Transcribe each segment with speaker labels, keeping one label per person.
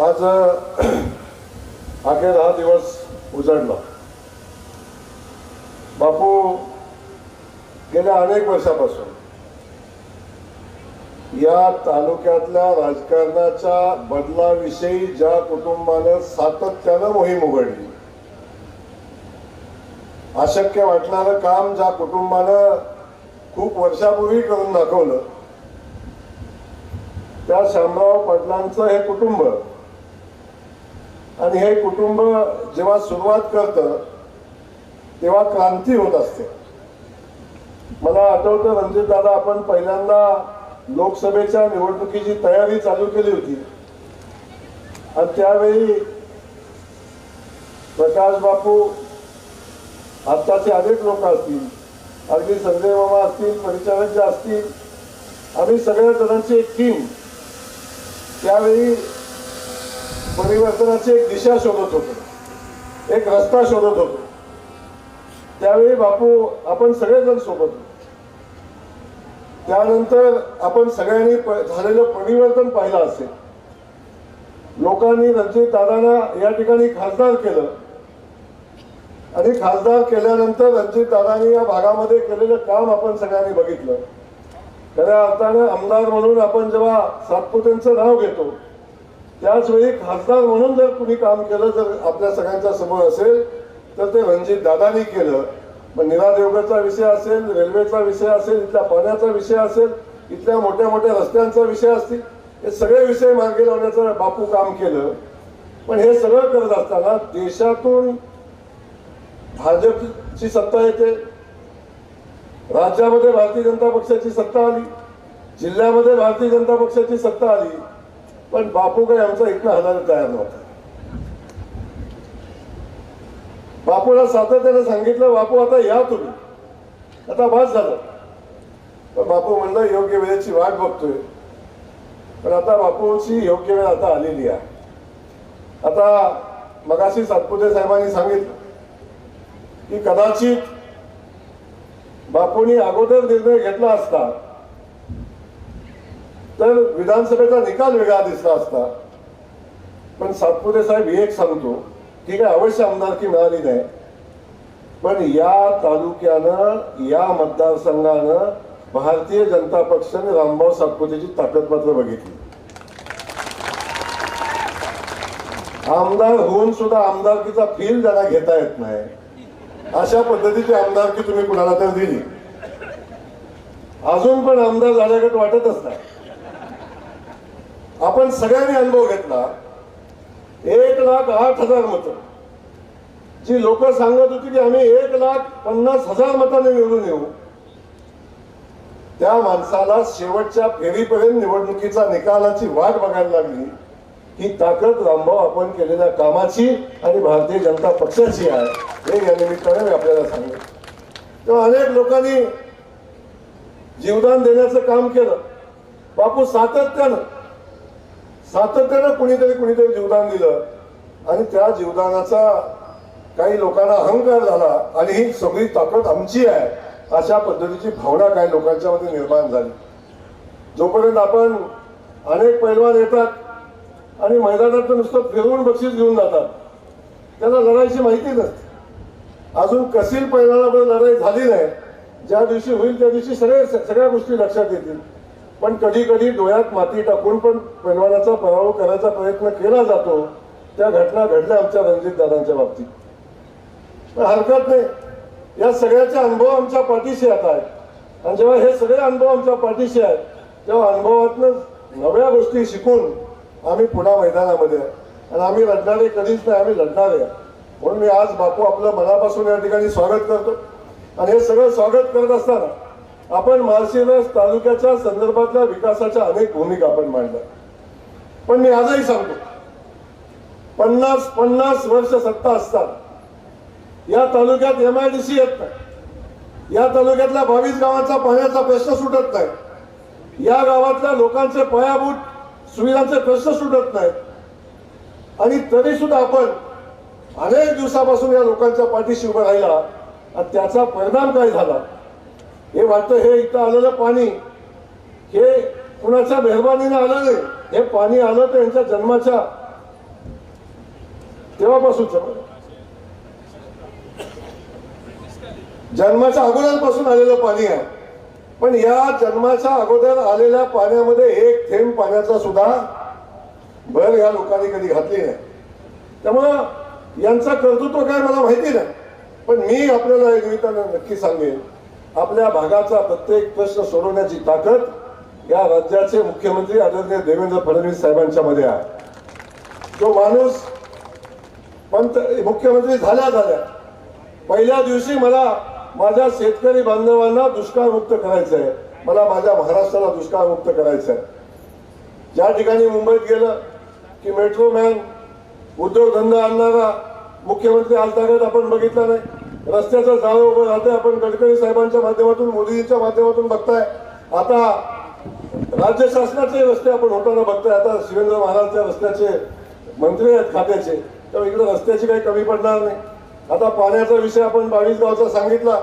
Speaker 1: आज अखेर हा दिवस उजळला बापू गेल्या अनेक वर्षापासून या तालुक्यातल्या राजकारणाच्या बदलाविषयी ज्या कुटुंबानं सातत्यानं मोहीम उघडली अशक्य वाटणारं काम ज्या कुटुंबानं खूप वर्षापूर्वी करून दाखवलं त्या शामराव पाटलांचं हे कुटुंब आणि हे कुटुंब जेव्हा सुरुवात करतं तेव्हा क्रांती होत असते. मला आठवतं रणजित दादा आपण पहिल्यांदा लोकसभेच्या निवडणुकीची तयारी चालू केली होती. आणि त्यावेळी प्रकाश बापू आत्ताचे अनेक लोक असतील अगदी संजय मामा असतील परिचारक जे असतील आम्ही सगळ्या जणांची एक टीम त्यावेळी परिवर्तनाची एक दिशा शोधत होतो. एक रस्ता शोधत होतो. त्यावेळी बापू आपण सगळेजण सोबत होतो. त्यानंतर आपण सगळ्यांनी प- झालेलं परिवर्तन पाहिलं असेल. लोकांनी रणजित दादांना या ठिकाणी खासदार केलं. आणि खासदार केल्यानंतर रणजित दादांनी या भागामध्ये केलेलं काम आपण सगळ्यांनी बघितलं. खऱ्या अर्थानं आमदार म्हणून आपण जेव्हा सातपुतेंचं नाव घेतो त्याचवेळी खासदार म्हणून जर कुणी काम केलं जर आपल्या सगळ्यांच्या समोर असेल तर ते रणजित दादानी केलं. मग निरा देवगडचा विषय असेल रेल्वेचा विषय असेल इथल्या पाण्याचा विषय असेल इथल्या मोठ्या मोठ्या रस्त्यांचा विषय असतील हे सगळे विषय मार्गी लावण्याचं बापू काम केलं. पण हे सगळं करत असताना देशातून भाजपची सत्ता येते. राज्यामध्ये भारतीय जनता पक्षाची सत्ता आली. जिल्ह्यामध्ये भारतीय जनता पक्षाची सत्ता आली. पण बापू काय आमचा इथनं हलायला तयार नव्हता बापूला सातत्याने सांगितलं बापू आता या तुम्ही. आता भास झालं. पण बापू म्हणलं योग्य वेळेची वाट बघतोय. पण आता बापूची योग्य वेळ आता आलेली आहे. आता मगाशी सातपुते साहेबांनी सांगितलं की कदाचित बापूंनी अगोदर निर्णय घेतला असता तर विधानसभेचा निकाल वेगळा दिसला असता. पण सातपुते साहेब हे एक सांगतो की काय अवश्य आमदारकी मिळाली नाही. पण या तालुक्यानं या मतदारसंघानं भारतीय जनता पक्षाने रामभाऊ सातपुतेची ताकद मात्र बघितली. आमदार होऊन सुद्धा आमदारकीचा फील त्यांना घेता येत नाही अशा पद्धतीची आमदारकी तुम्ही कुणाला तर दिली. अजून पण आमदार झाल्यागत वाटतच नाही. आपण सगळ्यांनी अनुभव घेतला. एक लाख आठ हजार मतं. जी लोक सांगत होती की आम्ही एक लाख पन्नास हजार मतांनी निवडून येऊ. त्या माणसाला शेवटच्या फेरीपर्यंत निवडणुकीचा निकालाची वाट बघायला लागली. ही ताकद रामभाऊ आपण केलेल्या कामाची आणि भारतीय जनता पक्षाची आहे. हे या निमित्ताने मी आपल्याला सांगेल तेव्हा अनेक लोकांनी जीवदान देण्याचं काम केलं. बापू सातत्यानं सातत्यानं कुणीतरी कुणीतरी जीवदान दिलं. आणि त्या जीवदानाचा काही लोकांना अहंकार झाला आणि ही सगळी ताकद आमची आहे अशा पद्धतीची भावना काही लोकांच्या मध्ये निर्माण झाली. जोपर्यंत आपण अनेक पैलवान येतात आणि मैदानात नुसतं फिरवून बक्षीस घेऊन जातात त्याला लढायची माहिती नसते. अजून कसील पैलवानाबरोबर लढाई झाली नाही. ज्या दिवशी होईल त्या दिवशी सगळे सगळ्या गोष्टी लक्षात येतील. पण कधी कधी डोळ्यात माती टाकून पण पैलवानाचा पराभव करायचा प्रयत्न केला जातो. त्या घटना घडल्या आमच्या रणजितदादांच्या बाबतीत. पण हरकत नाही. या सगळ्याचे अनुभव आमच्या पाठीशी आता आहेत. आणि जेव्हा हे सगळे अनुभव आमच्या पाठीशी आहेत तेव्हा अनुभवातनं नव्या गोष्टी शिकून आम्ही पुन्हा मैदानामध्ये आणि आम्ही लढणारे कधीच नाही आम्ही लढणारे म्हणून मी आज बापू आपलं मनापासून या ठिकाणी स्वागत करतो. आणि हे सगळं स्वागत करत असताना आपण माळशिरस तालुक्याच्या संदर्भातल्या विकासाच्या अनेक भूमिका आपण मांडल्या. पण मी आजही सांगतो पन्नास पन्नास वर्ष सत्ता असतात या तालुक्यात एम आय डी सी येत नाही. या तालुक्यातल्या बावीस गावांचा पाण्याचा प्रश्न सुटत नाही. या गावातल्या लोकांचे पायाभूत सुविधांचे प्रश्न सुटत नाहीत. आणि तरी सुद्धा आपण अनेक दिवसापासून या लोकांच्या पाठीशी उभं राहिला आणि त्याचा परिणाम काय झाला? हे वाटतं हे इथं आलेलं पाणी हे कुणाच्या मेहरबानीने आलं नाही हे पाणी आलं तर यांच्या जन्माच्या तेव्हापासूनच. जन्माच्या अगोदरपासून आलेलं पाणी आहे. पण या जन्माच्या अगोदर आलेल्या पाण्यामध्ये एक थेंब पाण्याचा सुद्धा भर या लोकांनी कधी घातली नाही. त्यामुळं यांचं कर्तृत्व काय मला माहिती नाही. पण मी आपल्याला एक निमित्तानं नक्की सांगेन आपल्या भागाचा प्रत्येक प्रश्न सोडवण्याची ताकद या राज्याचे मुख्यमंत्री आदरणीय देवेंद्र फडणवीस साहेबांच्या मध्ये आहे. तो माणूस पंत मुख्यमंत्री झाल्या झाल्या. पहिल्या दिवशी मला माझ्या शेतकरी बांधवांना दुष्काळमुक्त करायचं आहे मला माझ्या महाराष्ट्राला दुष्काळमुक्त करायचं आहे ज्या ठिकाणी मुंबईत गेलं की मेट्रो मॅन उद्योगधंदा आणणारा मुख्यमंत्री आज आपण बघितला नाही. रस्त्याचं झाडं उभं राहतंय. आपण गडकरी साहेबांच्या माध्यमातून मोदीजींच्या माध्यमातून बघताय. आता राज्य शासनाचे रस्ते आपण होताना बघताय. आता शिवेंद्र महाराजच्या रस्त्याचे मंत्री आहेत खात्याचे. तर इकडे रस्त्याची काही कमी पडणार नाही. आता पाण्याचा विषय आपण बावीस गावचा सांगितला.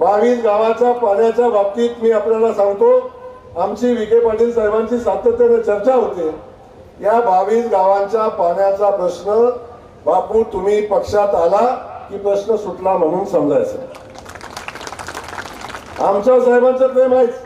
Speaker 1: बावीस गावाच्या पाण्याच्या बाबतीत मी आपल्याला सांगतो आमची विखे पाटील साहेबांची सातत्याने चर्चा होते. या बावीस गावांच्या पाण्याचा प्रश्न बापू तुम्ही पक्षात आला. की प्रश्न सुटला म्हणून समजायचं. आमच्या साहेबांचं प्रेम आहेच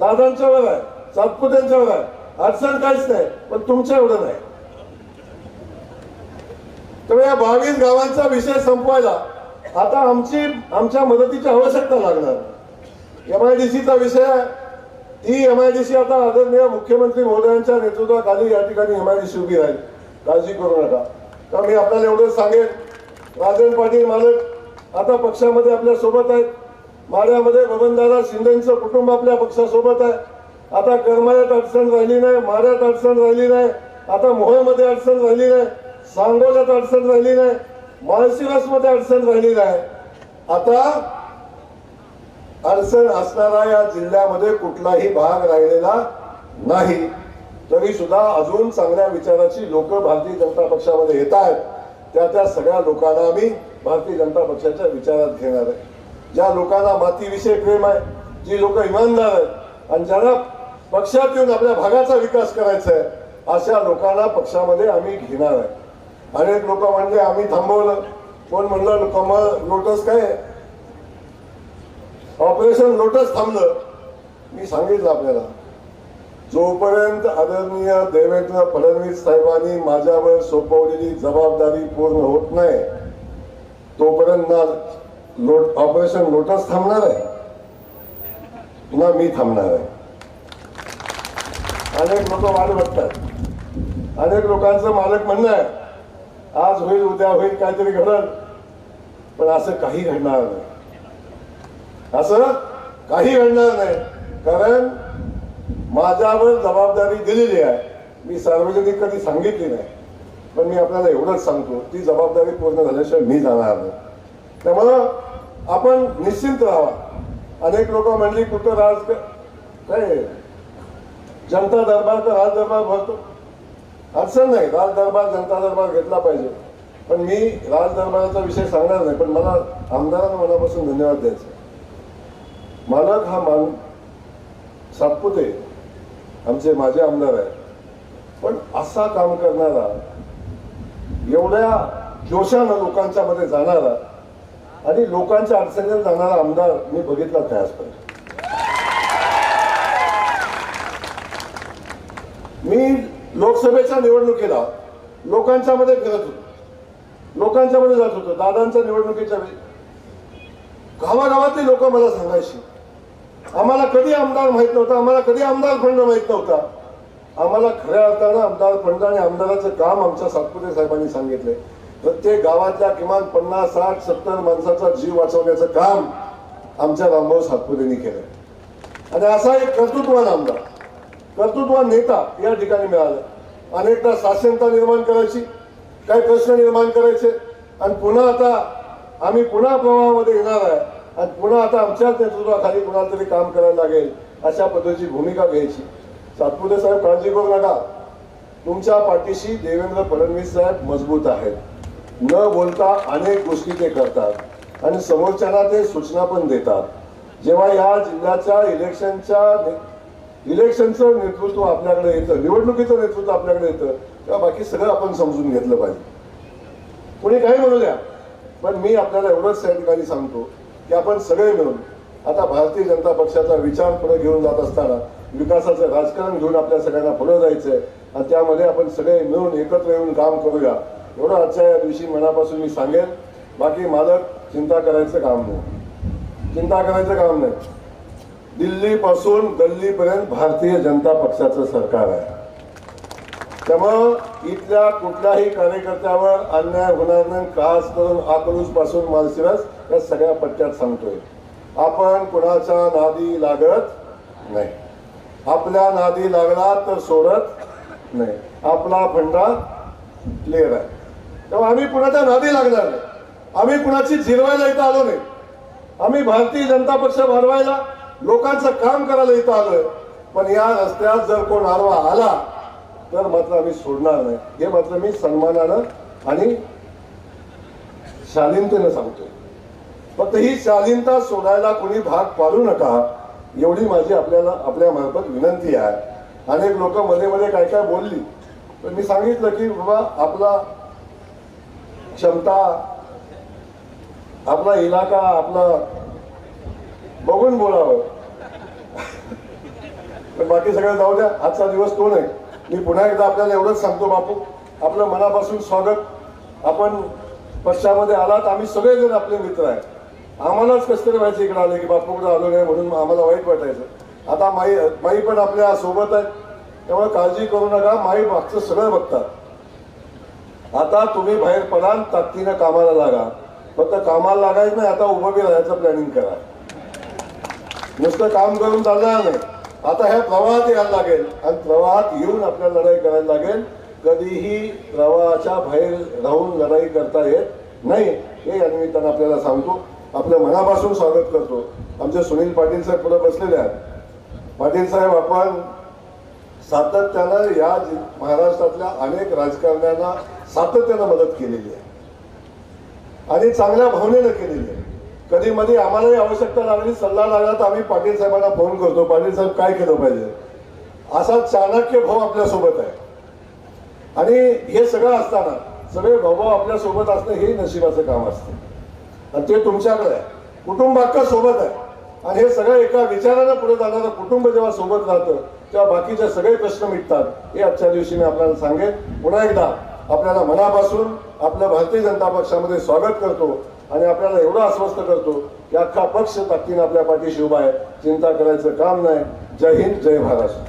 Speaker 1: वेळ आहे. सातपुत्यांच्यावर आहे. अडचण काहीच नाही पण तुमच्या एवढं नाही. तर या बावीस गावांचा विषय संपवायला आता आमची आमच्या मदतीची आवश्यकता लागणार. एम आय डी सीचा विषय ती एम आय डी सी आता आदरणीय मुख्यमंत्री महोदयांच्या नेतृत्वाखाली या ठिकाणी एम आय डी सी उभी राहील. काळजी करू नका. तर मी आपल्याला एवढंच सांगेन. राजन पाटील मालक आता पक्षामध्ये आपल्यासोबत आहेत. माड्यामध्ये बबनदादा शिंदेचं कुटुंब आपल्या पक्षासोबत आहे. आता करमाळ्यात अडचण राहिली नाही माऱ्यात अडचण राहिली नाही आता मोहोळमध्ये अडचण राहिली नाही सांगोल्यात अडचण राहिली नाही माळशिरसमध्ये अडचण राहिली नाही. आता अडचण असणारा या जिल्ह्यामध्ये कुठलाही भाग राहिलेला नाही. तरी सुद्धा अजून चांगल्या विचाराची लोक भारतीय जनता पक्षामध्ये येत आहेत. त्या त्या सगळ्या लोकांना आम्ही भारतीय जनता पक्षाच्या विचारात घेणार आहे. ज्या लोकांना मातीविषयी प्रेम आहे जी लोक इमानदार आहेत आणि ज्यांना पक्षात येऊन आपल्या भागाचा विकास करायचा आहे अशा लोकांना पक्षामध्ये आम्ही घेणार आहे. अनेक लोक म्हणले आम्ही थांबवलं. कोण म्हणलं कमळ लोटस काय ऑपरेशन लोटस थांबलं. मी सांगितलं आपल्याला. जोपर्यंत आदरणीय देवेंद्र फडणवीस साहेबांनी माझ्यावर सोपवलेली जबाबदारी पूर्ण होत नाही तोपर्यंत ना लोट ऑपरेशन लोटस थांबणार आहे? ना मी थांबणार आहे. अनेक लोक वाट बघतात. अनेक लोकांचं मालक म्हणणं आहे आज होईल उद्या होईल काहीतरी घडल पण असं काही घडणार नाही. असं काही घडणार नाही. कारण माझ्यावर जबाबदारी दिलेली आहे. मी सार्वजनिक कधी सांगितली नाही. पण मी आपल्याला एवढंच सांगतो ती जबाबदारी पूर्ण झाल्याशिवाय मी जाणार नाही. त्यामुळं आपण निश्चिंत राहा अनेक लोक म्हणली कुठं राज काय? जनता दरबार तर राज दरबार भरतो. अडचण नाही राज दरबार जनता दरबार घेतला पाहिजे. पण मी राज दरबाराचा विषय सांगणार नाही पण मला आमदारांना मनापासून धन्यवाद द्यायचा मालक हा मान सातपुते आमचे माझे आमदार आहेत. पण असा काम करणारा एवढ्या जोशानं लोकांच्या मध्ये जाणारा आणि लोकांच्या अडचणीत जाणारा आमदार मी बघितला नाही आजपर्यंत मी लोकसभेच्या निवडणुकीला लोकांच्या मध्ये फिरत होतो. लोकांच्या मध्ये जात होतो. दादांच्या निवडणुकीच्या वेळी. गावागावातली लोक मला सांगायची. आम्हाला कधी आमदार माहीत नव्हता आम्हाला कधी आमदार फंड माहीत नव्हता. आम्हाला खऱ्या अर्थानं आमदार फंड आणि आमदाराचं काम आमच्या सातपुते साहेबांनी सांगितले प्रत्येक गावातल्या किमान पन्नास साठ सत्तर माणसाचा जीव वाचवण्याचं काम आमच्या रामभाऊ सातपुतेंनी केलं आणि असा एक कर्तृत्वान आमदार कर्तृत्वान नेता या ठिकाणी मिळाला. अनेकदा साशनता निर्माण करायची काही प्रश्न निर्माण करायचे. आणि पुन्हा आता आम्ही पुन्हा प्रवाहामध्ये येणार आहे. आणि पुन्हा आता आमच्याच नेतृत्वाखाली कुणाला तरी काम करायला लागेल अशा पद्धतीची भूमिका घ्यायची. सातपुते साहेब काळजी करू नका. तुमच्या पाठीशी देवेंद्र फडणवीस साहेब मजबूत आहेत. न बोलता अनेक गोष्टी ते करतात आणि समोरच्यांना ते सूचना पण देतात. जेव्हा या जिल्ह्याच्या इलेक्शनच्या ने- इलेक्शनचं नेतृत्व आपल्याकडे येतं निवडणुकीचं नेतृत्व आपल्याकडे येतं तेव्हा बाकी सगळं आपण समजून घेतलं पाहिजे. कोणी काही म्हणू द्या पण मी आपल्याला एवढंच त्या ठिकाणी सांगतो. की आपण सगळे मिळून आता भारतीय जनता पक्षाचा विचार पुढे घेऊन जात असताना विकासाचं राजकारण घेऊन आपल्या सगळ्यांना पुढे जायचंय आणि त्यामध्ये आपण सगळे मिळून एकत्र येऊन काम करूया. एवढं आजच्या या दिवशी मनापासून मी सांगेन. बाकी मालक चिंता करायचं काम नाही. चिंता करायचं काम नाही. दिल्लीपासून गल्लीपर्यंत भारतीय जनता पक्षाचं सरकार आहे. त्यामुळं इथल्या कुठल्याही कार्यकर्त्यावर अन्याय होणार नाही. खास करून आकलूजपासून या सगळ्या पट्ट्यात सांगतोय. आपण कुणाच्या नादी लागत नाही. आपल्या नादी लागला तर सोडत नाही. आपला फंडा क्लिअर आहे. तेव्हा आम्ही कुणाच्या नादी लागणार नाही? आम्ही कुणाची जिरवायला इथं आलो नाही. आम्ही भारतीय जनता पक्ष वाढवायला लोकांचं काम करायला इथं आलोय. पण या रस्त्यात जर कोण आडवा आला तर मात्र आम्ही सोडणार नाही. हे मात्र मी सन्मानानं आणि शालीनतेनं सांगतो फक्त ही शालीनता सोडायला कोणी भाग पाडू नका एवढी माझी आपल्याला आपल्या मार्फत विनंती आहे. अनेक लोक मध्ये मध्ये काय काय बोलली पण मी सांगितलं की बाबा आपला क्षमता आपला इलाका आपला बघून बोलावं. पण बाकी सगळं जाऊ द्या आजचा दिवस तो नाही. मी पुन्हा एकदा आपल्याला एवढंच सांगतो बापू आपलं मनापासून स्वागत. आपण पक्षामध्ये आलात आम्ही सगळेजण आपले मित्र आहे. आम्हालाच कसं तरी व्हायचं इकडे आले की बापूकडे आलो नाही म्हणून आम्हाला वाईट वाटायचं. आता माई माई पण आपल्यासोबत आहे त्यामुळे काळजी करू नका माई मागचं सगळं बघतात. आता तुम्ही बाहेर पडाल ताकदीनं कामाला लागा. फक्त कामाला लागायचं नाही आता उभं बी राहायचं प्लॅनिंग करा. नुसतं काम करून चालणार नाही. आता ह्या प्रवाहात यायला लागेल. आणि प्रवाहात येऊन आपल्याला लढाई करायला लागेल. कधीही प्रवाहाच्या बाहेर राहून लढाई करता येत नाही. हे या निमित्तानं आपल्याला सांगतो. आपल्या मनापासून स्वागत करतो. आमचे सुनील पाटील साहेब पुढे बसलेले आहेत. पाटील साहेब आपण सातत्यानं या महाराष्ट्रातल्या अनेक राजकारण्यांना सातत्यानं मदत केलेली आहे. आणि चांगल्या भावनेनं केलेली आहे. कधी मध्ये आम्हालाही आवश्यकता लागली सल्ला लागला तर आम्ही पाटील साहेबांना फोन करतो. पाटील साहेब काय केलं पाहिजे? असा चाणक्य भाऊ आपल्यासोबत आहे. आणि हे सगळं असताना सगळे भाऊ आपल्यासोबत असणं हे नशिबाचं काम असतं. आणि ते तुमच्याकडे आहे. कुटुंब अख्खा सोबत आहे. आणि हे सगळं एका विचारानं पुढे जाणारं कुटुंब जेव्हा सोबत राहतं तेव्हा बाकीचे सगळे प्रश्न मिटतात. हे आजच्या दिवशी मी आपल्याला सांगेन. पुन्हा एकदा आपल्याला मनापासून आपल्या भारतीय जनता पक्षामध्ये स्वागत करतो. आणि आपल्याला एवढं आश्वस्त करतो की अख्खा पक्ष ताकदीनं आपल्या पाठीशी उभा आहे. चिंता करायचं काम नाही. जय हिंद जय महाराष्ट्र